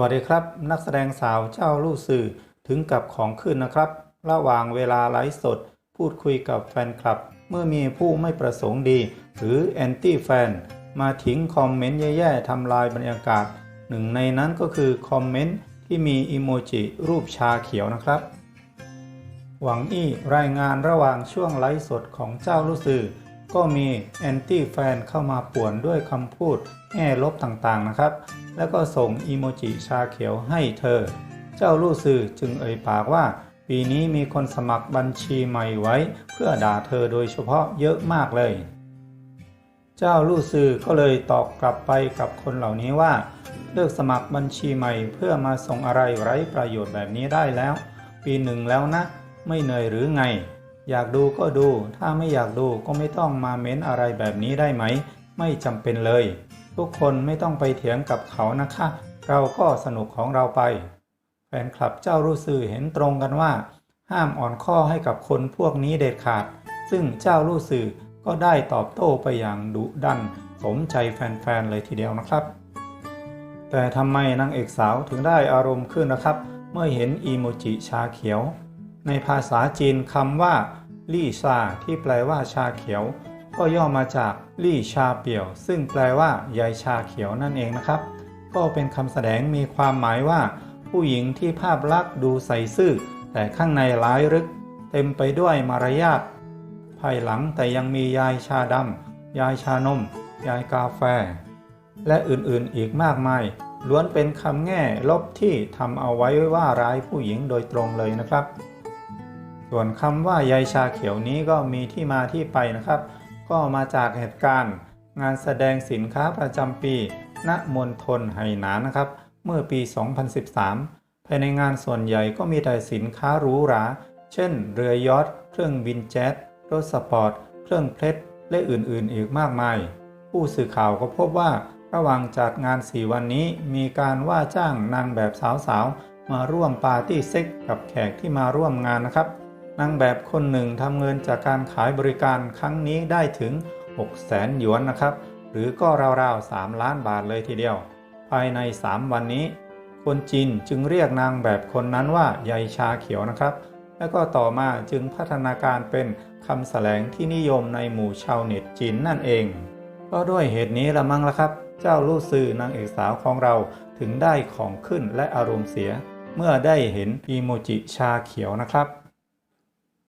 วัสดีครับ นักแสดงสาวเจ้าลู่สื่อถึงกับของขึ้นนะครับ ระหว่างเวลาไลฟ์สด พูดคุยกับแฟนคลับ เมื่อมีผู้ไม่ประสงค์ดี หรือแอนตี้แฟน มาทิ้งคอมเมนต์แย่ๆทำลายบรรยากาศ หนึ่งในนั้นก็คือคอมเมนต์ที่มีอิโมจิรูปชาเขียวนะครับ หวังอี้รายงานระหว่างช่วงไลฟ์สดของเจ้าลู่สื่อ ก็มีแอนตี้แฟนเข้ามาป่วนด้วยคำพูดแง่ลบต่างๆนะครับ แล้วก็ส่งอีโมจิชาเขียวให้เธอ เจ้าลู่สื่อจึงเอ่ยปากว่า ปีนี้มีคนสมัครบัญชีใหม่ไว้ เพื่อด่าเธอโดยเฉพาะเยอะมากเลย เจ้าลู่สื่อก็เลยตอบกลับไปกับคนเหล่านี้ว่า เลิกสมัครบัญชีใหม่เพื่อมาส่งอะไรไร้ประโยชน์แบบนี้ได้แล้ว ปีหนึ่งแล้วนะ ไม่เหนื่อยหรือไง อยากดูก็ดู ถ้าไม่อยากดูก็ไม่ต้องมาเม้นอะไรแบบนี้ได้ไหม ไม่จำเป็นเลย ทุกคนไม่ต้องไปเถียงกับเขานะคะ เราก็สนุกของเราไป แฟนคลับเจ้ารู้สื่อเห็นตรงกันว่า ห้ามอ่อนข้อให้กับคนพวกนี้เด็ดขาด ซึ่งเจ้ารู้สื่อก็ได้ตอบโต้ไปอย่างดุดัน สมใจแฟนๆเลยทีเดียวนะครับ แต่ทำไมนางเอกสาวถึงได้อารมณ์ขึ้นนะครับ เมื่อเห็นอีโมจิชาเขียว ในภาษาจีนคำว่าลี่ชาที่แปลว่าชาเขียว ก็ย่อมาจากลี่ชาเปี่ยว ซึ่งแปลว่าใยชาเขียวนั่นเองนะครับ ก็เป็นคำแสดงมีความหมายว่า ผู้หญิงที่ภาพลักษณ์ดูใสซื่อ แต่ข้างในร้ายลึก เต็มไปด้วยมารยาทภายหลังแต่ยังมียายชาดำยายชานม ยายกาแฟ และอื่นๆอีกมากมาย ล้วนเป็นคำแง่ลบที่ทำเอาไว้ว่าร้ายผู้หญิงโดยตรงเลยนะครับ ส่วนคำว่ายายชาเขียวนี้ก็มีที่มาที่ไปนะครับ ก็มาจากเหตุการณ์ งานแสดงสินค้าประจำปี ณมณฑลไหหนานนะครับ เมื่อปี 2013 ภายในงานส่วนใหญ่ก็มีแต่สินค้าหรูหรา เช่น เรือยอทเครื่องบินแจ็ตรถสปอร์ต เครื่องเพชรและอื่นๆ อีกมากมาย ผู้สื่อข่าวก็พบว่าระหว่างจัดงาน 4 วันนี้มีการว่าจ้างนางแบบสาวๆ มาร่วมปาร์ตี้เซ็กกับแขกที่มาร่วมงานนะครับ นางแบบคนหนึ่งทำเงินจากการขายบริการครั้งนี้ได้ถึง6แสนหยวนนะครับ หรือก็ราวๆ 3 ล้านบาทเลยทีเดียว ภายใน 3 วันนี้ คนจีนจึงเรียกนางแบบคนนั้นว่าใยชาเขียวนะครับ และก็ต่อมาจึงพัฒนาการเป็นคำแสลงที่นิยมในหมู่ชาวเน็ตจีนนั่นเอง ก็ด้วยเหตุนี้ละมั้งละครับ เจ้าลู่ซื่อนางเอกสาวของเราถึงได้ของขึ้นและอารมณ์เสีย เมื่อได้เห็นอีโมจิชาเขียวนะครับ